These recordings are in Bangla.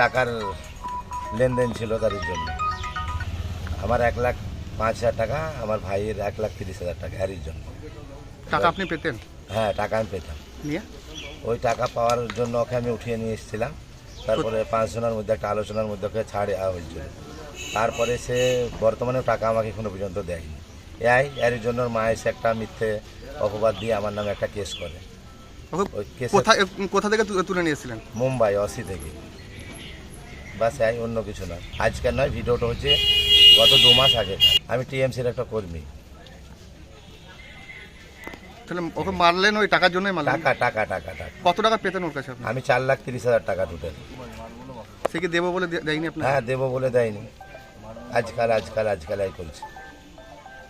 টাকার লেনদেন ছিল তাদের জন্য। আমার এক লাখ পাঁচ হাজার টাকা আমার ভাইয়ের এক লাখ তিরিশ হাজার টাকা এরই জন্য। টাকা আপনি পেতেন? হ্যাঁ টাকা আমি পেতাম। নিয়ে? ওই টাকা পাওয়ার জন্য ওকে আমি উঠিয়ে নিয়ে এসেছিলাম। তারপরে পাঁচজনের মধ্যে একটা আলোচনার মধ্যে ওকে ছাড় দেওয়া হয়েছিল। তারপরে সে বর্তমানে টাকা আমাকে এখনও পর্যন্ত দেয়নি। এই এর জন্য মা এসে একটা মিথ্যে অপবাদ দিয়ে আমার নামে একটা কেস করে। কোথা থেকে তুলে নিয়েছিলেন? মুম্বাই অসি থেকে। বাস এই অন্য কিছু না আজকের নয় ভিডিওটা হচ্ছে গত দু মাস আগে। আমি টিএমসির একটা কর্মী। তাহলে ওকে মারলেন ওই টাকার জন্যই মারলেন? টাকা টাকা টাকা টাকা। কত টাকা পেতেন ওর কাছে আপনি? আমি চার লাখ তিরিশ হাজার টাকা টোটাল সে কি দেবো বলে দে- দেয়নি আপনি হ্যাঁ দেবো বলে দেয়নি। আজকাল আজকাল আজকাল এই করছে।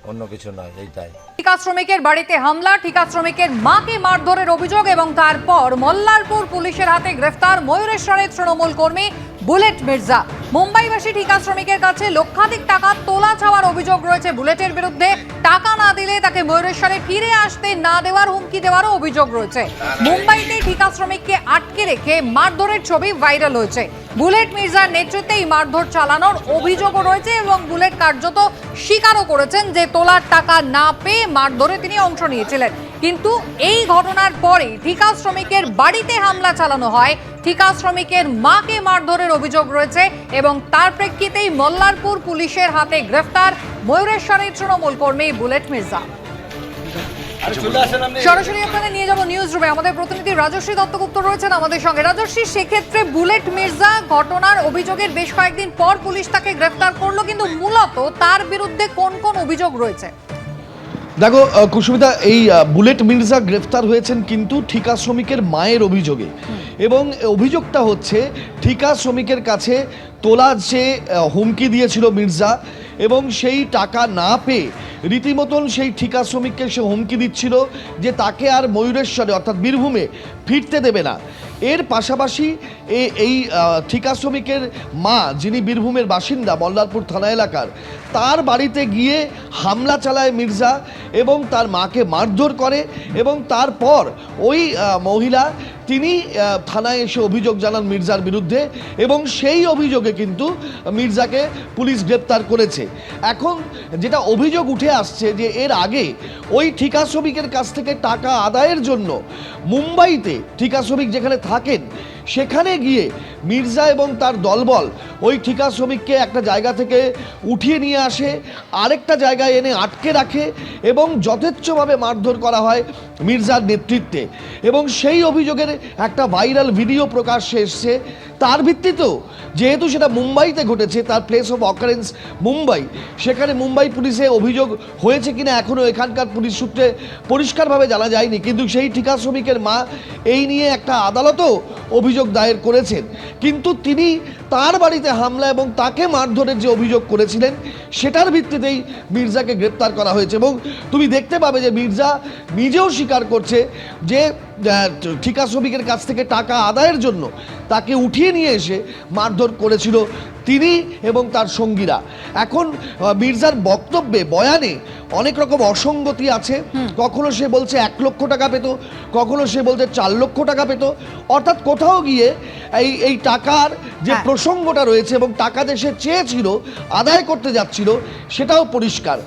অন্য কিছু নয় এইটাই। ঠিকা শ্রমিকের বাড়িতে হামলা ঠিকা শ্রমিকের মাকে মারধরের অভিযোগ এবং তারপর মল্লারপুর পুলিশের হাতে গ্রেফতার ময়ূরেশ্বরের তৃণমূল কর্মী বুলেট মির্জা। মুম্বাইবাসী ঠিকা শ্রমিকের কাছে লক্ষাধিক টাকা তোলা ছাওয়ার অভিযোগ রয়েছে বুলেটের বিরুদ্ধে। টাকা না দিলে তাকে ময়ূরেশ্বরে ফিরে আসতে না দেওয়ার হুমকি দেওয়ারও অভিযোগ রয়েছে। মুম্বাইতে ঠিকা শ্রমিককে আটকে রেখে মারধরের ছবি ভাইরাল হয়েছে। বুলেট মির্জার নেতৃত্বে এই মারধর চালানোর অভিযোগও রয়েছে এবং বুলেট কার্যত স্বীকারও করেছেন যে তোলার টাকা না পেয়ে মারধরে তিনি অংশ নিয়েছিলেন। কিন্তু এই ঘটনার পরে ঠিকা শ্রমিকের বাড়িতে হামলা চালানো হয় ঠিকা শ্রমিকের মাকে মারধরের অভিযোগ রয়েছে এবং তার প্রেক্ষিতেই মল্লারপুর পুলিশের হাতে গ্রেফতার ময়ূরেশ্বরের তৃণমূল কর্মী বুলেট মির্জা। সরাসরি আপনাদের নিয়ে যাব নিউজ রুমে আমাদের প্রতিনিধি রাজশ্রী দত্তগুপ্ত রয়েছেন আমাদের সঙ্গে। রাজশ্রী সেক্ষেত্রে বুলেট মির্জা ঘটনার অভিযোগের বেশ কয়েকদিন পর পুলিশ তাকে গ্রেফতার করল কিন্তু মূলত তার বিরুদ্ধে কোন কোন অভিযোগ রয়েছে? দেখো কুসুমিতা, এই বুলেট মির্জা গ্রেফতার হয়েছেন কিন্তু ঠিকা শ্রমিকের মায়ের অভিযোগে। এবং অভিযোগটা হচ্ছে, ঠিকা শ্রমিকের কাছে তোলা যে হুমকি দিয়েছিল মির্জা, এবং সেই টাকা না পেয়ে রীতিমতন সেই ঠিকা শ্রমিককে সে হুমকি দিচ্ছিল যে তাকে আর ময়ূরেশ্বরে, অর্থাৎ বীরভূমে ফিরতে দেবে না। এর পাশাপাশি এই ঠিকা শ্রমিকের মা, যিনি বীরভূমের বাসিন্দা মল্লারপুর থানা এলাকার, তার বাড়িতে গিয়ে হামলা চালায় মির্জা। এবং তার মাকে মারধর করে এবং তারপর ওই মহিলা তিনি থানায় এসে অভিযোগ জানান মির্জার বিরুদ্ধে এবং সেই অভিযোগে কিন্তু মির্জাকে পুলিশ গ্রেপ্তার করেছে। এখন যেটা অভিযোগ উঠে আসছে যে এর আগে ওই ঠিকা শ্রমিকের কাছ থেকে টাকা আদায়ের জন্য মুম্বাইতে ঠিকা শ্রমিক যেখানে থাকেন, সেখানে গিয়ে মির্জা এবং তার দলবল ওই ঠিকা শ্রমিককে একটা জায়গা থেকে উঠিয়ে নিয়ে আসে, আরেকটা জায়গায় এনে আটকে রাখে এবং যথেচ্ছভাবে মারধর করা হয় মির্জার নেতৃত্বে। এবং সেই অভিযোগের একটা ভাইরাল ভিডিও প্রকাশ্যে এসছে। তার ভিত্তিতেও যেহেতু সেটা মুম্বাইতে ঘটেছে, তার প্লেস অফ অকারেন্স মুম্বাই। সেখানে মুম্বাই পুলিশে অভিযোগ হয়েছে কিনা এখনও এখানকার পুলিশ সূত্রে পরিষ্কারভাবে জানা যায়নি। কিন্তু সেই ঠিকা শ্রমিকের মা, এই নিয়ে একটা আদালতও অভিযোগ দায়ের করেছেন। কিন্তু তিনি তার বাড়িতে হামলা এবং তাকে মারধরের যে অভিযোগ করেছিলেন, সেটার ভিত্তিতেই মির্জাকে গ্রেপ্তার করা হয়েছে এবং তুমি দেখতে পাবে যে মির্জা নিজেও স্বীকার করছে যে ঠিকা শ্রমিকের কাছ থেকে টাকা আদায়ের জন্য তাকে উঠিয়ে নিয়ে এসে মারধর করেছিল তিনি এবং তার সঙ্গীরা। এখন মির্জার বক্তব্যে বয়ানে অনেক রকম অসঙ্গতি আছে। কখনো সে বলছে এক লক্ষ টাকা পেত কখনো সে বলছে চার লক্ষ টাকা পেত। অর্থাৎ কোথাও গিয়ে এই এই টাকার যে হ্যাঁ। প্রসঙ্গটা রয়েছে এবং টাকা দেশে চেয়েছিল আদায় করতে যাচ্ছিল সেটাও পরিষ্কার।